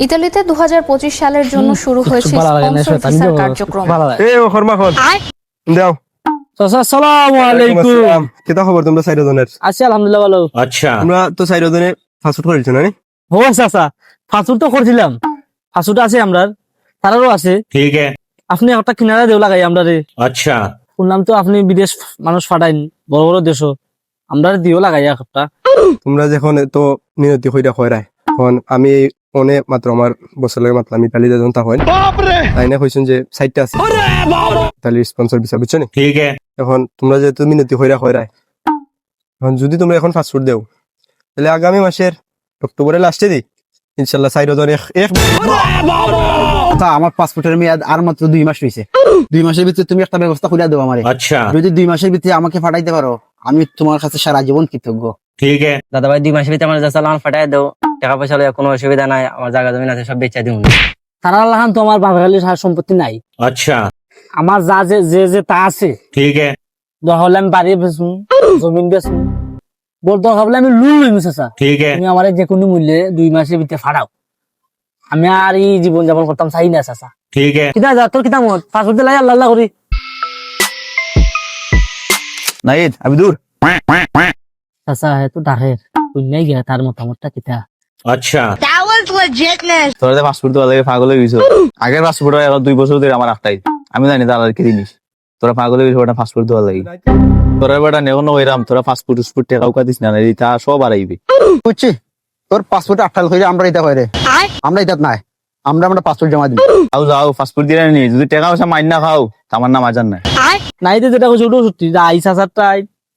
ইতালিতে দু হাজার পঁচিশ সালের জন্য শুরু হয়েছে কার্যক্রম। আচ্ছা।, আচ্ছা। আপনি বিদেশ মানুষ ফাটাইন বড় বড় দেশ আমরা দিও লাগাই তোমরা যখন তো মিনতি কইরা কইরাই এখন আমি অনে মাত্র আমার বছর লাগে মাত্র আমি তালি যখন তা হয় তাই না হয়েছেন যে সাইটটা আছে। তালি স্পন্সর বিচার বুঝছ নি? এখন তোমরা যেহেতু মিনতি হইরা হইরায় এখন যদি তোমরা এখন ফাস্ট ফুড দেও তাহলে আগামী মাসের অক্টোবরের লাস্টে দিই ইনশাল্লাহ সাইড এক তা আচ্ছা, আমার পাসপোর্টের মেয়াদ আর মাত্র দুই মাস রয়েছে দুই মাসের ভিতরে তুমি একটা ব্যবস্থা করে দেবো আমার। আচ্ছা। যদি দুই মাসের ভিতরে আমাকে ফাটাইতে পারো আমি তোমার কাছে সারা জীবন কৃতজ্ঞ। ঠিক আছে। দাদা ভাই দুই মাসের ভিতরে আমার ফাটাই দেবো টাকা পয়সা লইয়া কোনো অসুবিধা নাই আমার জায়গা জমিন আছে সব বেচা দিউন তারা আল্লাহান তো আমার বাবা খালি সম্পত্তি নাই। আচ্ছা। আমার যা যে যে যে তা আছে ঠিক আছে। আমি বাড়ি জমিন ভাবলে আমি লুন চাচা। ঠিক আছে। তুমি আমার যে কোনো মূল্যে দুই মাসের ভিতরে ফাড়াও। আমি আর এই জীবন যাপন করতাম চাই না চাচা। ঠিক আছে। যা তোর কিতা মত? পাসপোর্ট দিলাই আল্লাহ আল্লাহ করি। নাইদ চাচা হ্যাঁ তো ডাহের। গিয়া তার মতামতটা কিতা? আচ্ছা। That পাসপোর্ট লাগে পাগল হয়ে গেছো। আগের পাসপোর্ট দুই বছর ধরে আমার আটটাই আমি জানি দালাল কি জিনিস। তোরা পাগল হয়ে গেছো ওটা পাসপোর্ট দেওয়া লাগে। তোরা বেটা নেও না ওইরাম তোরা পাসপোর্ট উসপোর্ট টেকা উকা দিস না না, তা সব তোর পাসপোর্ট আমরা এটা হয় আমরা এটা নাই। আমরা আমরা পাসপোর্ট জমা দিই। আও যাও পাসপোর্ট দিয়ে নি। যদি টেকা পয়সা মাইন না খাও আমার নাম আজান নাই নাইতে যেটা কইছো ওটা সত্যি। আইসা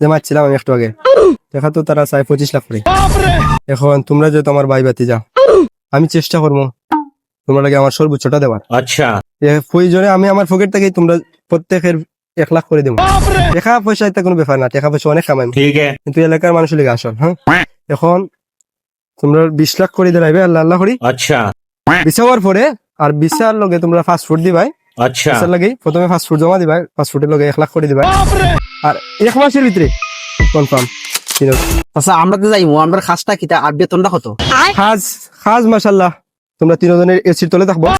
যে আমি একটু আগে। দেখা তো তারা চায় পঁচিশ লাখ করে। এখন তোমরা যে তোমার ভাই বাতি যাও। আমি চেষ্টা করব তোমরা লাগে আমার সর্বোচ্চটা দেওয়ার। আচ্ছা। প্রয়োজনে আমি আমার ফকের থেকে তোমরা প্রত্যেকের এক লাখ করে দেবো। টেকা পয়সা এটা কোনো ব্যাপার না টাকা পয়সা অনেক কামাই কিন্তু এলাকার মানুষ লেগে আসল হ্যাঁ? এখন তোমরা বিশ লাখ করে দাঁড়াইবে আল্লাহ আল্লাহ করি। আচ্ছা। বিচাওয়ার পরে আর বিচার লগে তোমরা ফাস্ট ফুড দিবাই। আচ্ছা। এর লাগি প্রথমে পাসপোর্ট জমা দিবা পাসপোর্টের লগে এক লাখ করে দিবা। আর এক মাসের ভিতরে। কনফার্ম আচ্ছা আমরা তো যাইমু আমরা খাসটা কিটা আর বেতনটা কত? খাজ খাজ মাশাল্লাহ তোমরা তিনজনের এসির তলে থাকব।